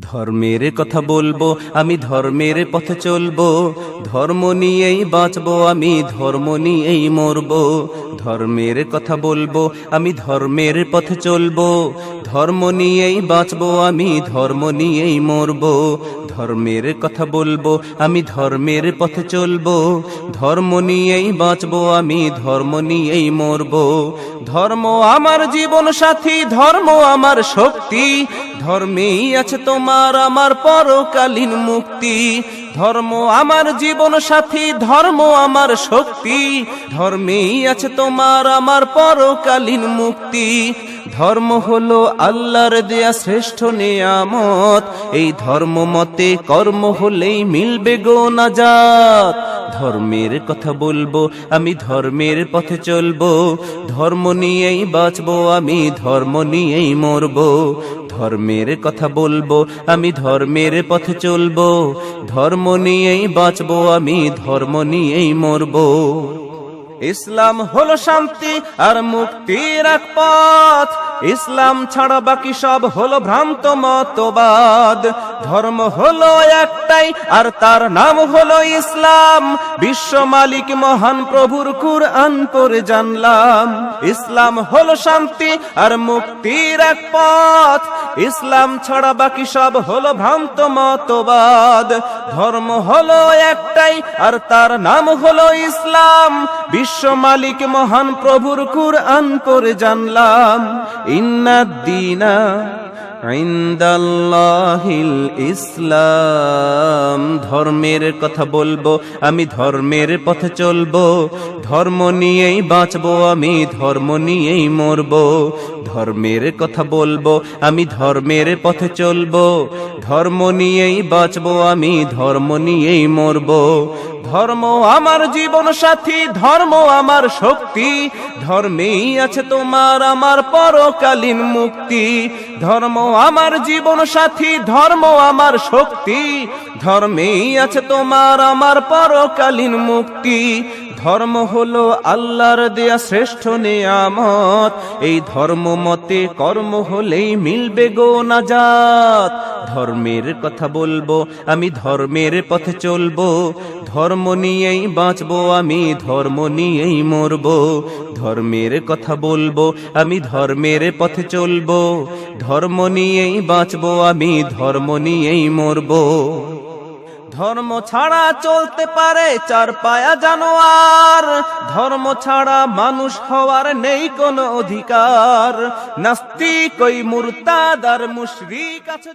ধর্মের কথা বলব, আমি ধর্মের পথে চলবো। ধর্ম নিয়েই বাঁচবো, আমি ধর্ম নিয়েই মরবো। ধর্মের কথা বলব, আমি ধর্মের পথে চলবো। ধর্ম নিয়েই বাঁচবো, আমি ধর্ম নিয়েই মরবো। ধর্মের কথা বলব, আমি ধর্মের পথে চলবো। ধর্ম নিয়েই বাঁচবো, আমি ধর্ম নিয়েই মরবো। ধর্ম আমার জীবন সাথী, ধর্ম আমার শক্তি। ধর্মেই আছে তোমার আমার পরকালীন মুক্তি। ধর্ম আমার জীবন সাথী, ধর্ম আমার শক্তি। ধর্মেই আছে তোমার আমার পরকালীন মুক্তি। ধর্ম হলো আল্লাহর দেয়া শ্রেষ্ঠ নিয়ামত। এই ধর্ম মতে কর্ম হলেই মিলবে গো নাজাত। ধর্মের কথা বলব, আমি ধর্মের পথে চলবো। ধর্ম নিয়েই বাঁচবো, আমি ধর্ম নিয়েই মরবো। ধর্মের কথা বলব, আমি ধর্মের পথে চলবো। ধর্ম নিয়েই বাঁচবো, আমি ধর্ম নিয়েই মরবো। ইসলাম হলো শান্তি আর মুক্তির এক পথ। ইসলাম ছাড়া বাকি সব হলো ভ্রান্ত মতবাদ। ধর্ম হলো একটাই, আর তার নাম হলো ইসলাম। বিশ্ব মালিক মহান প্রভুর কুরআন পড়ে জানলাম। ইসলাম হলো শান্তি আর মুক্তির এক পথ। ইসলাম ছাড়া বাকি সব হলো ভ্রান্ত মতবাদ। ধর্ম হলো একটাই, আর তার নাম হলো ইসলাম। বিশ্ব মালিক মহান প্রভুর কুরআন পড়ে জানলাম। إن الدين ইন্নাদ্দিনা ইন্দাল্লাহিল ইসলাম। ধর্মের কথা বলব, আমি ধর্মের পথে চলবো। ধর্ম নিয়েই বাঁচবো, আমি ধর্ম নিয়েই মরবো। ধর্মের কথা বলব, আমি ধর্মের পথে চলবো। ধর্ম নিয়েই বাঁচবো, আমি ধর্ম নিয়েই মরবো। ধর্ম আমার জীবন সাথী, ধর্ম আমার শক্তি। ধর্মেই আছে তোমার আমার পরকালীন মুক্তি। ধর্ম আমার জীবন সাথী, ধর্ম আমার শক্তি। ধর্মেই আছে তোমার আমার পরকালীন মুক্তি। ধর্ম হলো আল্লাহর দেয়া শ্রেষ্ঠ নিয়ামত। এই ধর্ম মতে কর্ম হলেই মিলবে গো নাজাত। ধর্মের কথা বলব, আমি ধর্মের পথে চলবো। ধর্ম নিয়েই বাঁচবো, আমি ধর্ম নিয়েই মরবো। ধর্মের কথা বলব, আমি ধর্মের পথে চলবো। ধর্ম নিয়েই বাঁচবো, আমি ধর্ম নিয়েই মরবো। ধর্ম ছাড়া চলতে পারে চার পায়া জানোয়ার। ধর্ম ছাড়া মানুষ হওয়ার নেই কোনো অধিকার। নাস্তিক ওই মুরতাদার মুশরিক আছে